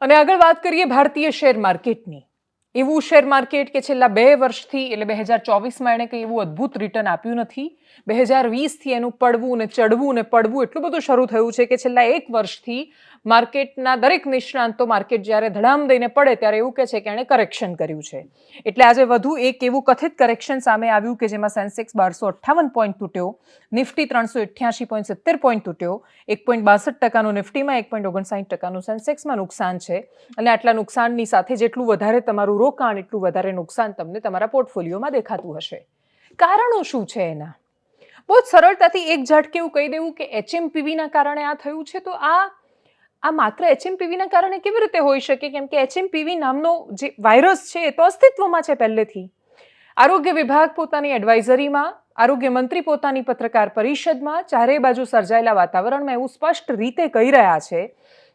અને આગળ વાત કરીએ ભારતીય શેર માર્કેટની. એવું શેર માર્કેટ કે છેલ્લા બે વર્ષથી એટલે બે હજાર ચોવીસમાં એણે કંઈ એવું અદ્ભુત રિટર્ન આપ્યું નથી. બે હજાર વીસથી એનું પડવું ને ચડવું ને પડવું એટલું બધું શરૂ થયું છે કે છેલ્લા એક વર્ષથી માર્કેટના દરેક નિષ્ણાંતો માર્કેટ જ્યારે ધડામ દઈને પડે ત્યારે એવું કહે છે કે એણે કરેક્શન કર્યું છે. એટલે આજે વધુ એક એવું કથિત કરેક્શન સામે આવ્યું કે જેમાં સેન્સેક્સ બારસો અઠ્ઠાવન પોઈન્ટ તૂટ્યો, નિફ્ટી ત્રણસો અઠ્યાસી પોઈન્ટ સિત્તેર પોઈન્ટ તૂટ્યો, એક પોઈન્ટ બાસઠ ટકાનું નિફ્ટીમાં, એક પોઈન્ટ ઓગણસાઠ ટકાનું સેન્સેક્સમાં નુકસાન છે. અને આટલા નુકસાનની સાથે જેટલું વધારે તમારું રોકાણ એટલું વધારે નુકસાન તમને તમારા પોર્ટફોલિયોમાં દેખાતું હશે. કારણો શું છે એના? બહુ જ સરળતાથી એક ઝટકે એવું કહી દેવું કે એચએમપીવીના કારણે આ થયું છે, તો આ આ માત્ર એચએમપીવીના કારણે કેવી રીતે હોઈ શકે? કેમ કે એચએમપીવી નામનો જે વાયરસ છે એ તો અસ્તિત્વમાં છે પહેલેથી. આરોગ્ય વિભાગ પોતાની એડવાઇઝરીમાં, આરોગ્ય મંત્રી પોતાની પત્રકાર પરિષદમાં ચારે બાજુ સર્જાયેલા વાતાવરણમાં એવું સ્પષ્ટ રીતે કહી રહ્યા છે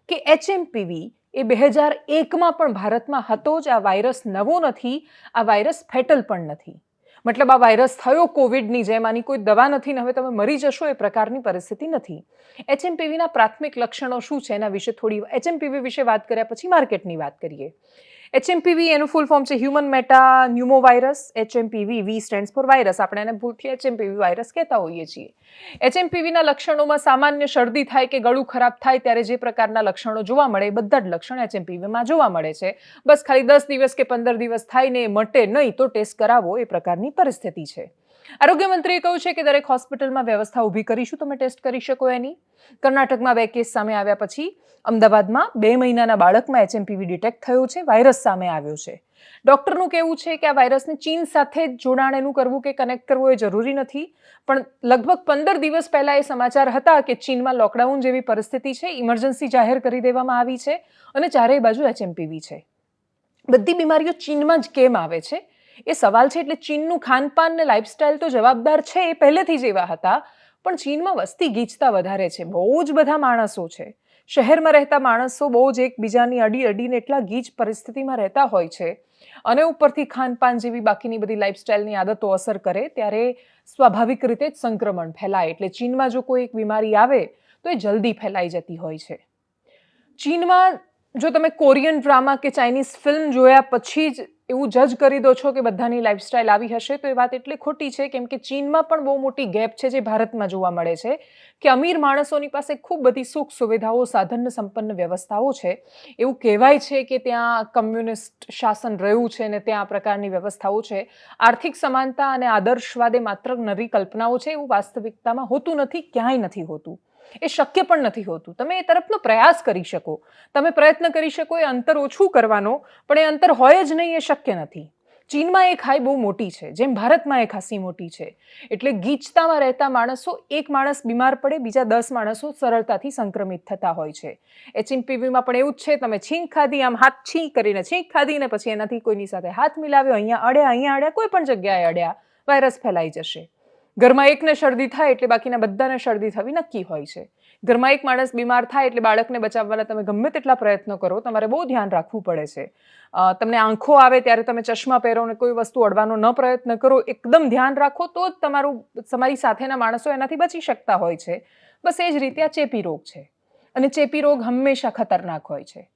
કે એચએમપીવી એ બે હજાર એકમાં પણ ભારતમાં હતો જ આ વાયરસ નવો નથી, આ વાયરસ ફેટલ પણ નથી. મતલબ આ વાયરસ થયો કોવિડની જેમ, આની કોઈ દવા નથી ને હવે તમે મરી જશો એ પ્રકારની પરિસ્થિતિ નથી. એચએમપીવીના પ્રાથમિક લક્ષણો શું છે એના વિશે થોડી, એચએમપીવી વિશે વાત કર્યા પછી માર્કેટની વાત કરીએ. એચએમપીવી એનું ફૂલ ફોર્મ છે human meta pneumo virus HMPV V stands for virus આપણે એને ભૂલથી એચએમપીવી વાયરસ કહેતા હોઈએ છીએ. એચએમપીવીના લક્ષણોમાં સામાન્ય શરદી થાય કે ગળું ખરાબ થાય ત્યારે જે પ્રકારના લક્ષણો જોવા મળે એ બધા જ લક્ષણ એચએમપીવીમાં જોવા મળે છે. બસ ખાલી દસ દિવસ કે પંદર દિવસ થાય ને એ મટે નહીં તો ટેસ્ટ કરાવો એ પ્રકારની પરિસ્થિતિ છે. આરોગ્ય મંત્રીએ કહ્યું છે કે દરેક હોસ્પિટલમાં વ્યવસ્થા ઊભી કરીશું, તમે ટેસ્ટ કરી શકો એની. કર્ણાટકમાં બે કેસ સામે આવ્યા પછી અમદાવાદમાં બે મહિનાના બાળકમાં એચએમપીવી ડિટેક્ટ થયો છે, વાયરસ સામે આવ્યો છે. ડૉક્ટરનું કહેવું છે કે આ વાયરસને ચીન સાથે જોડાણ એનું કરવું કે કનેક્ટ કરવું એ જરૂરી નથી, પણ લગભગ પંદર દિવસ પહેલાં એ સમાચાર હતા કે ચીનમાં લોકડાઉન જેવી પરિસ્થિતિ છે, ઇમરજન્સી જાહેર કરી દેવામાં આવી છે અને ચારેય બાજુ એચએમપીવી છે. બધી બીમારીઓ ચીનમાં જ કેમ આવે છે? એ સવાલ છે એટલે ચીનનું ખાનપાન ને લાઇફસ્ટાઇલ તો જવાબદાર છે, એ પહેલેથી જ એવા હતા. પણ ચીનમાં વસ્તી ગીચતા વધારે છે, બહુ જ બધા માણસો છે. શહેરમાં રહેતા માણસો બહુ જ એકબીજાની અડી અડીને એટલા ગીચ પરિસ્થિતિમાં રહેતા હોય છે. અને ઉપરથી ખાનપાન જેવી બાકીની બધી લાઇફસ્ટાઇલની આદતો અસર કરે, ત્યારે સ્વાભાવિક રીતે જ સંક્રમણ ફેલાય. એટલે ચીનમાં જો કોઈ એક બીમારી આવે, તો એ જલ્દી ફેલાઈ જતી હોય છે. ચીનમાં જો તમે કોરિયન ડ્રામા કે ચાઇનીઝ ફિલ્મ જોયા પછી જ એવું જજ કરી દો છો કે બધાની લાઈફસ્ટાઈલ આવી હશે, તો એ વાત એટલી ખોટી છે, કેમ કે ચીનમાં પણ બહુ મોટી ગેપ છે જે ભારતમાં જોવા મળે છે, કે અમીર માણસોની પાસે ખૂબ બધી સુખ સુવિધાઓ, સાધન સંપન્ન વ્યવસ્થાઓ છે. એવું કહેવાય છે કે ત્યાં કમ્યુનિસ્ટ શાસન રહ્યું છે ને ત્યાં આ પ્રકારની વ્યવસ્થાઓ છે. આર્થિક સમાનતા અને આદર્શવાદ માત્ર નવી કલ્પનાઓ છે એવું વાસ્તવિકતામાં હોતું નથી, ક્યાંય નથી હોતું. એ શક્ય પણ નથી હોતું. તમે એ તરફનો પ્રયાસ કરી શકો. તમે પ્રયત્ન કરી શકો, એ અંતર ઓછું કરવાનો, પણ એ અંતર હોય જ નહીં એ શક્ય નથી. ચીનમાં એ ખાઈ બહુ મોટી છે, જેમ ભારતમાં એ ખાસી મોટી છે. એટલે ગીચતામાં રહેતા માણસો, એક માણસ બીમાર પડે, બીજા દસ માણસો સરળતાથી સંક્રમિત થતા હોય છે. એચએમપીવીમાં પણ એવું જ છે, તમે છીંક ખાધી, આમ હાથ છીંક કરીને છીંક ખાધી ને પછી એનાથી કોઈની સાથે હાથ મિલાવ્યો, અહીંયા અડ્યા અહીંયા અડ્યા, કોઈ પણ જગ્યાએ અડ્યા, વાયરસ ફેલાઈ જશે. ઘરમાં એકને શરદી થાય એટલે બાકીના બધાને શરદી થવી નક્કી હોય છે. ઘરમાં એક માણસ બીમાર થાય એટલે બાળકને બચાવવાના તમે ગમે તેટલા પ્રયત્નો કરો, તમારે બહુ ધ્યાન રાખવું પડે છે. તમને આંખો આવે ત્યારે તમે ચશ્મા પહેરો ને કોઈ વસ્તુ અડવાનો ન પ્રયત્ન કરો, એકદમ ધ્યાન રાખો તો જ તમારું, તમારી સાથેના માણસો એનાથી બચી શકતા હોય છે. બસ એ જ રીતે આ ચેપી રોગ છે. અને ચેપી રોગ હંમેશા ખતરનાક હોય છે.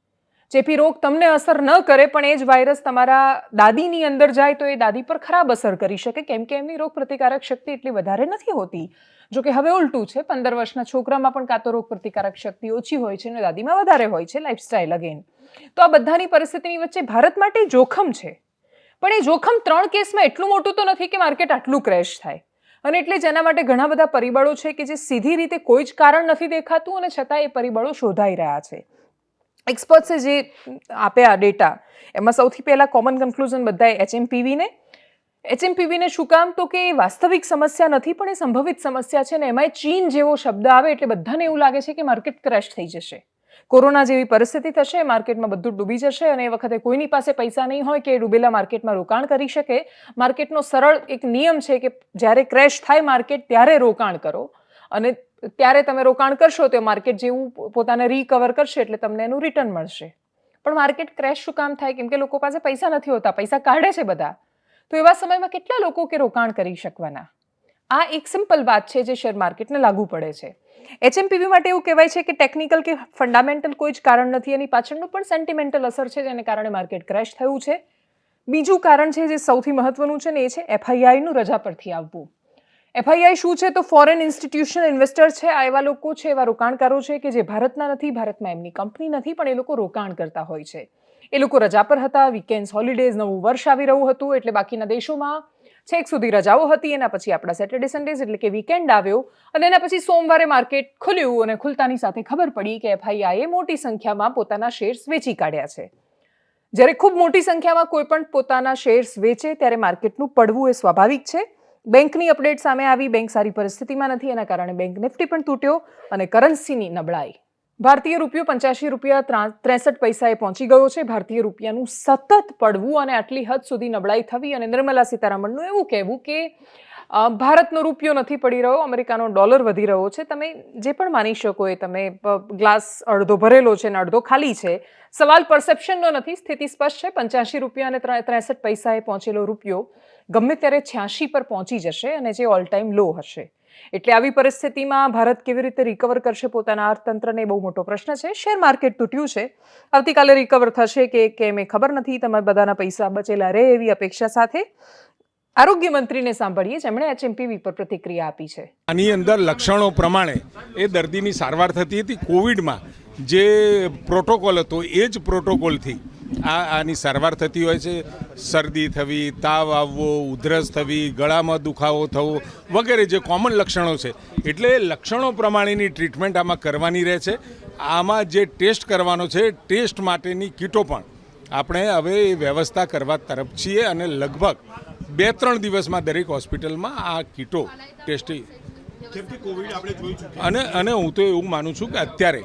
ચેપી રોગ તમને અસર ન કરે, પણ એ જ વાયરસ તમારા દાદીની અંદર જાય તો એ દાદી પર ખરાબ અસર કરી શકે. કેમ કે એમની રોગ પ્રતિકારક શક્તિ એટલી વધારે નથી હોતી. જો કે હવે ઉલટું છે, પંદર વર્ષના છોકરામાં પણ કાં તો રોગ પ્રતિકારક શક્તિ ઓછી હોય છે અને દાદીમાં વધારે હોય છે લાઇફસ્ટાઇલ અગેન તો આ બધાની પરિસ્થિતિની વચ્ચે ભારત માટે જોખમ છે. પણ એ જોખમ ત્રણ કેસમાં એટલું મોટું તો નથી કે માર્કેટ આટલું ક્રેશ થાય. અને એટલે જેના માટે ઘણા બધા પરિબળો છે કે જે સીધી રીતે કોઈ જ કારણ નથી દેખાતું અને છતાં એ પરિબળો શોધાઈ રહ્યા છે. એક્સપર્ટ્સે જે આપ્યા ડેટા એમાં સૌથી પહેલાં કોમન કન્ક્લુઝન બધાએ એચએમપીવીને એચએમપીવીને શું કામ? તો કે એ વાસ્તવિક સમસ્યા નથી, પણ એ સંભવિત સમસ્યા છે ને એમાંય ચીન જેવો શબ્દ આવે એટલે બધાને એવું લાગે છે કે માર્કેટ ક્રેશ થઈ જશે. કોરોના જેવી પરિસ્થિતિ થશે માર્કેટમાં બધું ડૂબી જશે અને એ વખતે કોઈની પાસે પૈસા નહીં હોય કે એ ડૂબેલા માર્કેટમાં રોકાણ કરી શકે. માર્કેટનો સરળ એક નિયમ છે કે જ્યારે ક્રેશ થાય માર્કેટ ત્યારે રોકાણ કરો. અને ત્યારે તમે રોકાણ કરશો તો માર્કેટ જેવું પોતાને રિકવર કરશે એટલે તમને એનું રિટર્ન મળશે. પણ માર્કેટ ક્રેશ શું કામ થાય? કેમ કે લોકો પાસે પૈસા નથી હોતા, પૈસા કાઢે છે બધા. તો એવા સમયમાં કેટલા લોકો કે રોકાણ કરી શકવાના? આ એક સિમ્પલ વાત છે જે શેર માર્કેટને લાગુ પડે છે. એચએમપીવી માટે એવું કહેવાય છે કે ટેકનિકલ કે ફંડામેન્ટલ કોઈ જ કારણ નથી, એની પાછળનું પણ સેન્ટિમેન્ટલ અસર છે જેને કારણે માર્કેટ ક્રેશ થયું છે. બીજું કારણ છે જે સૌથી મહત્વનું છે ને, એ છે એફઆઈઆઈનું રજા પરથી આવવું. એફઆઈઆઈ શું છે? તો ફોરેન ઇન્સ્ટિટ્યુશનલ ઇન્વેસ્ટર છે, આ એવા લોકો છે, એવા રોકાણકારો છે કે જે ભારતના નથી, ભારતમાં એમની કંપની નથી, પણ એ લોકો રોકાણ કરતા હોય છે. એ લોકો રજા પર હતા વીકેન્ડ્સ હોલિડેઝ નવું વર્ષ આવી રહ્યું હતું, એટલે બાકીના દેશોમાં છેક સુધી રજાઓ હતી, એના પછી આપણા સેટરડે સન્ડેઝ એટલે કે વીકેન્ડ આવ્યો, અને એના પછી સોમવારે માર્કેટ ખુલ્યું અને ખુલતાની સાથે ખબર પડી કે એફઆઈઆઈએ મોટી સંખ્યામાં પોતાના શેર્સ વેચી કાઢ્યા છે. જ્યારે ખૂબ મોટી સંખ્યામાં કોઈ પણ પોતાના શેર્સ વેચે, ત્યારે માર્કેટનું પડવું એ સ્વાભાવિક છે. બેંકની અપડેટ સામે આવી. બેંક સારી પરિસ્થિતિમાં નથી. એના કારણે બેંક નિફ્ટી પણ તૂટ્યો અને કરન્સીની નબળાઈ. ભારતીય રૂપિયો પંચ્યાસી રૂપિયા ત્રેસઠ પૈસાએ પહોંચી ગયો છે. ભારતીય રૂપિયાનું સતત પડવું અને આટલી હદ સુધી નબળાઈ થવી અને નિર્મલા સીતારામનનું એવું કહેવું કે ભારતનો રૂપિયો નથી પડી રહ્યો, અમેરિકાનો ડોલર વધી રહ્યો છે. તમે જે પણ માની શકો એ તમે ગ્લાસ અડધો ભરેલો છે ને અડધો ખાલી છે. સવાલ પરસેપ્શનનો નથી. સ્થિતિ સ્પષ્ટ છે. પંચ્યાસી રૂપિયા અને ત્રેસઠ પૈસાએ પહોંચેલો રૂપિયો ગમે ત્યારે છ્યાસી પર પહોંચી જશે અને જે ઓલ ટાઈમ લો હશે. એટલે આવી પરિસ્થિતિમાં ભારત કેવી રીતે રિકવર કરશે પોતાના અર્થતંત્રને બહુ મોટો પ્રશ્ન છે. શેર માર્કેટ તૂટ્યું છે. આવતીકાલે રિકવર થશે કે કેમ એ ખબર નથી. તમારા બધાના પૈસા બચેલા રહે એવી અપેક્ષા સાથે. આરોગ્ય મંત્રીને સાંભળીએ જેમણે એચએમપીવી પર પ્રતિક્રિયા આપી છે. આની અંદર લક્ષણો પ્રમાણે એ દર્દીની સારવાર થતી હતી. કોવિડમાં જે પ્રોટોકોલ હતો, એ જ પ્રોટોકોલથી આ આની સારવાર થતી હોય છે. શરદી થવી તાવ આવવો ઉધરસ થવી ગળામાં દુખાવો થવો વગેરે જે કોમન લક્ષણો છે. એટલે લક્ષણો પ્રમાણેની ટ્રીટમેન્ટ આમાં કરવાની રહે છે. આમાં જે ટેસ્ટ કરવાનો છે ટેસ્ટ માટેની કીટો પણ આપણે હવે એ વ્યવસ્થા કરવા તરફ છીએ અને લગભગ બે ત્રણ દિવસમાં દરેક હોસ્પિટલમાં આ કીટો ચૂક્યા. અને અને હું તો એવું માનું છું કે અત્યારે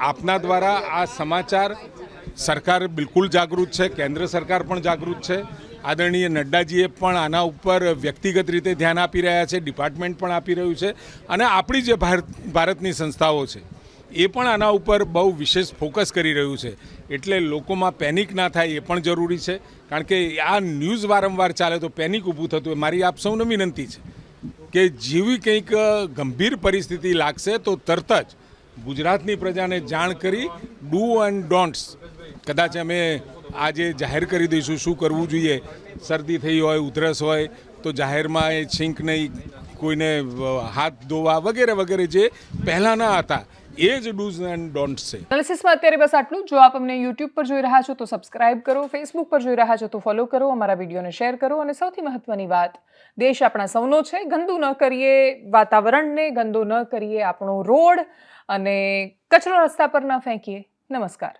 આપના દ્વારા આ સમાચાર સરકાર બિલકુલ જાગૃત છે, કેન્દ્ર સરકાર પણ જાગૃત છે. આદરણીય નડ્ડાજીએ પણ આના ઉપર વ્યક્તિગત રીતે ધ્યાન આપી રહ્યા છે, ડિપાર્ટમેન્ટ પણ આપી રહ્યું છે અને આપણી જે ભારત, ભારતની સંસ્થાઓ છે, એ પણ આના ઉપર બહુ વિશેષ ફોકસ કરી રહ્યું છે. એટલે લોકોમાં પેનિક ના થાય એ પણ જરૂરી છે. કારણ કે આ ન્યૂઝ વારંવાર ચાલે તો પેનિક ઊભું થતું હોય. મારી આપ સૌને વિનંતી છે કે જેવી કંઈક ગંભીર પરિસ્થિતિ લાગશે તો તરત જ ગુજરાતની પ્રજાને જાણ કરી, ડુ એન્ડ ડોન્ટ્સ કદાચ અમે આજે જાહેર કરી દઈશું શું કરવું જોઈએ. શરદી થઈ હોય, ઉધરસ હોય, તો જાહેરમાં એ છીંક નહીં, કોઈને હાથ ધોવા વગેરે વગેરે જે પહેલાંના હતા, એ જ ડૂઝ એન્ડ ડોન્ટ્સ છે. એનાલિસિસમાં અત્યારે બસ આટલું જો. આપ અમને યુટ્યુબ પર જોઈ રહ્યા છો તો સબસ્ક્રાઇબ કરો ફેસબુક પર જોઈ રહ્યા છો તો ફોલો કરો, અમારા વિડીયોને શેર કરો અને સૌથી મહત્વની વાત, દેશ આપણા સૌનો છે. ગંદુ ન કરીએ વાતાવરણને, ગંદુ ન કરીએ આપણો રોડ અને કચરો રસ્તા પર ન ફેંકીએ. નમસ્કાર.